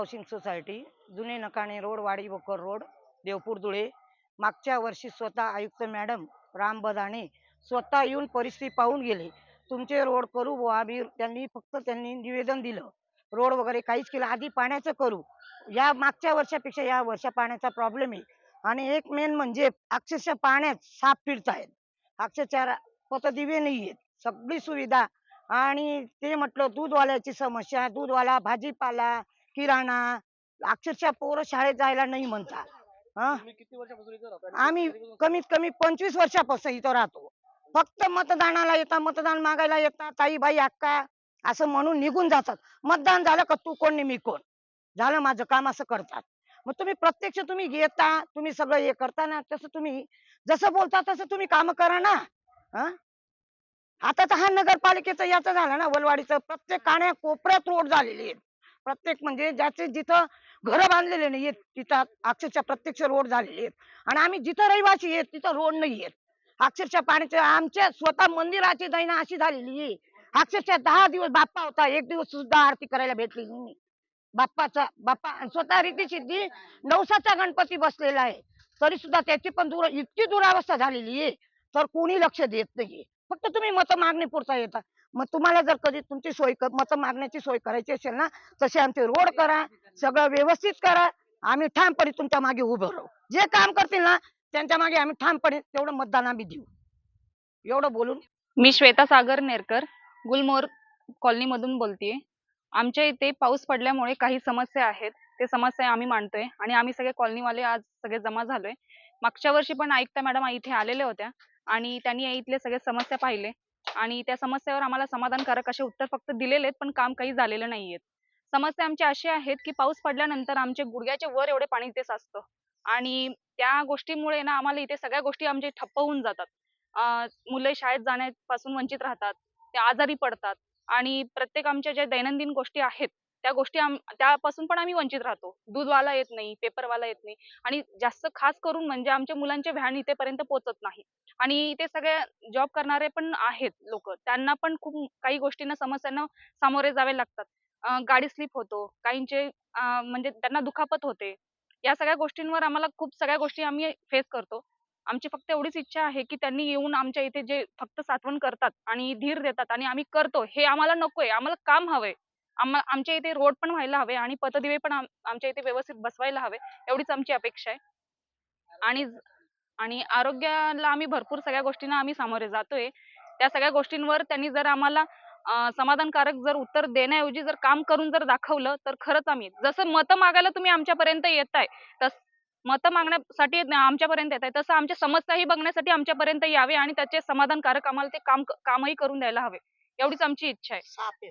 Housing society जुने Nakane road वाडी बोकर रोड देवपूर धुळे. मागच्या वर्षी स्वतः आयुक्त मॅडम राम बदाणे स्वतः येऊन परिस्थिती पाहून गेले. तुमचे रोड करू व आम्ही. त्यांनी फक्त त्यांनी निवेदन दिलं. रोड वगैरे काहीच केलं. आधी पाण्याचं करू. या मागच्या वर्षापेक्षा या वर्षा पाण्याचा प्रॉब्लेम आहे. आणि एक मेन म्हणजे अक्षरशः पाण्यात साप फिरतायत. अक्षरशः पतदिवे नाही आहेत सगळी सुविधा. आणि ते म्हटलं दूधवाल्याची समस्या. दूधवाला भाजीपाला किराणा अक्षरशः पोरं शाळेत जायला नाही म्हणतात. हं? तुम्ही किती वर्षापासून इथं राहता? आम्ही कमीत कमी पंचवीस वर्षापासून इथं राहतो. फक्त मतदानाला येतात मतदान मागायला येतात ताई बाई अक्का असं म्हणून निघून जातात. मतदान झालं का तू कोण नाही मी कोण? झालं माझं काम असं करतात. मग तुम्ही प्रत्यक्ष तुम्ही येता तुम्ही सगळं हे करता ना तसं तुम्ही जसं बोलता तसं तुम्ही काम करा ना. हं? आता तर हा नगरपालिकेचं याचं झालं ना वलवाडीचं. प्रत्येक काण्या कोपऱ्यात रोड झालेले आहेत. प्रत्येक म्हणजे ज्याचे जिथं घरं बांधलेले नाहीयेत तिथं अक्षरशः प्रत्यक्ष रोड झालेले आहेत. आणि आम्ही जिथं रहिवासी आहेत तिथं रोड नाही आहेत. अक्षरशः पाण्याचे आमच्या स्वतः मंदिराची दैना अशी झालेली आहे. अक्षरशः दहा दिवस बाप्पा होता एक दिवस सुद्धा आरती करायला भेटली नाही. बाप्पाचा बाप्पा आणि स्वतः रीती सिद्धी नवसाचा गणपती बसलेला आहे. तरी सुद्धा त्याची पण दूर इतकी दुरावस्था झालेली आहे. तर कोणी लक्ष देत नाहीये. फक्त तुम्ही मत मागणी पुरता येता. मग तुम्हाला जर कधी तुमची सोय मत मागण्याची सोय करायची असेल ना तसे आमचे रोड करा सगळं व्यवस्थित करा आम्ही ठामपणे तुमच्या मागे उभं राहू. जे काम करतील ना त्यांच्या मागे आम्ही ठामपणे तेवढं मतदान आम्ही देऊ. एवढं बोलून. मी श्वेता सागर नेरकर गुलमोहर कॉलनीमधून बोलतेय. आमच्या इथे पाऊस पडल्यामुळे काही समस्या आहेत. ते समस्या आम्ही मांडतोय आणि आम्ही सगळे कॉलनीवाले आज सगळे जमा झालोय. मागच्या वर्षी पण आयुक्ता मॅडम इथे आलेल्या होत्या आणि त्यांनी इथले सगळे समस्या पाहिले. आणि त्या समस्यावर आम्हाला समाधानकारक असे उत्तर फक्त दिलेले आहेत पण काम काही झालेलं नाहीये. समस्या आमच्या अशी आहेत की पाऊस पडल्यानंतर आमचे गुडघ्याचे वर एवढे पाणी इथे साचतं. आणि त्या गोष्टीमुळे ना आम्हाला इथे सगळ्या गोष्टी आमचे ठप्प होऊन जातात. मुले शाळेत जाण्यापासून वंचित राहतात ते आजारी पडतात आणि प्रत्येक आमच्या ज्या दैनंदिन गोष्टी आहेत त्या गोष्टी आम त्यापासून पण आम्ही वंचित राहतो. दूधवाला येत नाही पेपरवाला येत नाही. आणि जास्त खास करून म्हणजे आमच्या मुलांचे व्हॅन इथेपर्यंत पोहोचत नाही. आणि इथे सगळे जॉब करणारे पण आहेत लोक. त्यांना पण खूप काही गोष्टींना समस्यांना सामोरे जावे लागतात. गाडी स्लिप होतो. काहींचे म्हणजे त्यांना दुखापत होते. या सगळ्या गोष्टींवर आम्हाला खूप सगळ्या गोष्टी आम्ही फेस करतो. आमची फक्त एवढीच इच्छा आहे की त्यांनी येऊन आमच्या इथे जे फक्त साठवण करतात आणि धीर देतात आणि आम्ही करतो. हे आम्हाला नकोय. आम्हाला काम हवंय. आम्हा आमच्या इथे रोड पण व्हायला हवे आणि पतदिवे पण आमच्या इथे व्यवस्थित बसवायला हवे एवढीच आमची अपेक्षा आहे. आणि आणि आरोग्याला आम्ही भरपूर सगळ्या गोष्टींना आम्ही सामोरे जातोय. त्या सगळ्या गोष्टींवर त्यांनी जर आम्हाला समाधानकारक जर उत्तर देण्याऐवजी जर काम करून जर दाखवलं तर खरंच आम्ही जसं मतं मागायला तुम्ही आमच्यापर्यंत येताय तस मतं मागण्यासाठी आमच्यापर्यंत येत आहे तसं आमच्या समस्याही बघण्यासाठी आमच्यापर्यंत यावे आणि त्याचे समाधानकारक आम्हाला ते काम कामही करून द्यायला हवे एवढीच आमची इच्छा आहे.